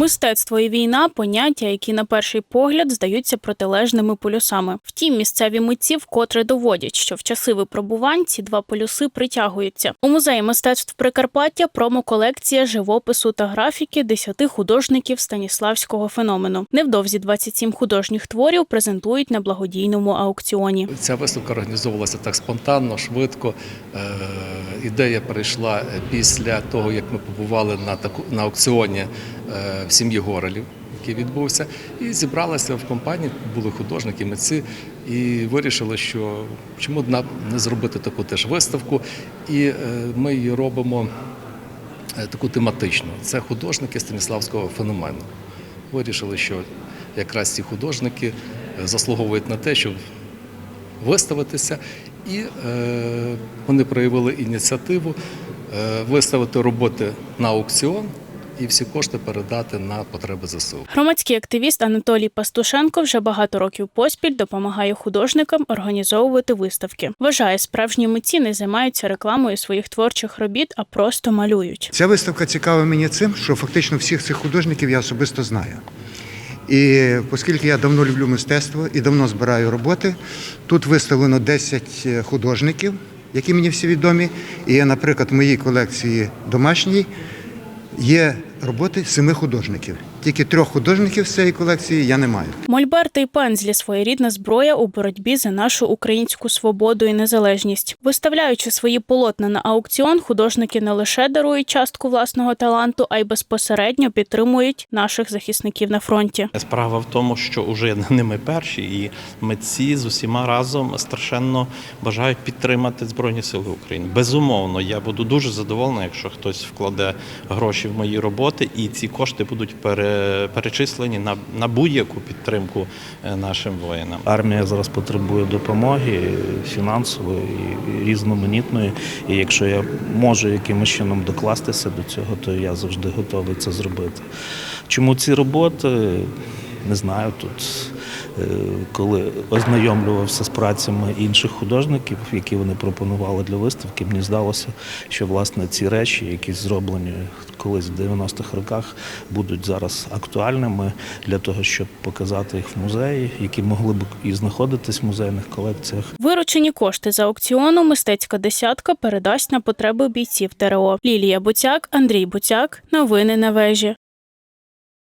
Мистецтво і війна поняття, які на перший погляд здаються протилежними полюсами. Втім, місцеві митці вкотре доводять, що в часи випробувань ці два полюси притягуються. У музеї мистецтв Прикарпаття промоколекція живопису та графіки десяти художників станіславського феномену. Невдовзі 27 художніх творів презентують на благодійному аукціоні. Ця виставка організовувалася так спонтанно, швидко. Е, Ідея прийшла після того, як ми побували на таку на аукціоні е, в сім'ї Горелів, який відбувся, і зібралися в компанії, були художники, митці, і вирішили, що чому б не зробити таку теж виставку. І е, ми її робимо е, таку тематичну. Це художники Станіславського феномену. Вирішили, що якраз ці художники е, заслуговують на те, щоб виставитися, і вони проявили ініціативу виставити роботи на аукціон і всі кошти передати на потреби ЗСУ. Громадський активіст Анатолій Пастушенко вже багато років поспіль допомагає художникам організовувати виставки. Вважає, справжні митці не займаються рекламою своїх творчих робіт, а просто малюють. Ця виставка цікава мені цим, що фактично всіх цих художників я особисто знаю. І оскільки я давно люблю мистецтво і давно збираю роботи, тут виставлено 10 художників, які мені всі відомі. І, є, наприклад, в моїй колекції домашній є роботи семи художників. Тільки трьох художників з цієї колекції я не маю. Мольберти й пензлі своєрідна зброя у боротьбі за нашу українську свободу і незалежність. Виставляючи свої полотна на аукціон, художники не лише дарують частку власного таланту, а й безпосередньо підтримують наших захисників на фронті. Справа в тому, що вже не ми перші, і митці з усіма разом страшенно бажають підтримати Збройні Сили України. Безумовно, я буду дуже задоволений, якщо хтось вкладе гроші в мої роботи, і ці кошти будуть пере- перечислені на, на будь-яку підтримку е, нашим воїнам. Армія зараз потребує допомоги фінансової і різноманітної. І якщо я можу якимось чином докластися до цього, то я завжди готовий це зробити. Чому ці роботи? Не знаю тут. Е, Коли ознайомлювався з працями інших художників, які вони пропонували для виставки, мені здалося, що власне ці речі, які зроблені колись в 90-х роках, будуть зараз актуальними для того, щоб показати їх в музеї, які могли б і знаходитись в музейних колекціях. Виручені кошти з аукціону мистецька десятка передасть на потреби бійців ТРО. Лілія Буцяк, Андрій Буцяк. Новини на вежі.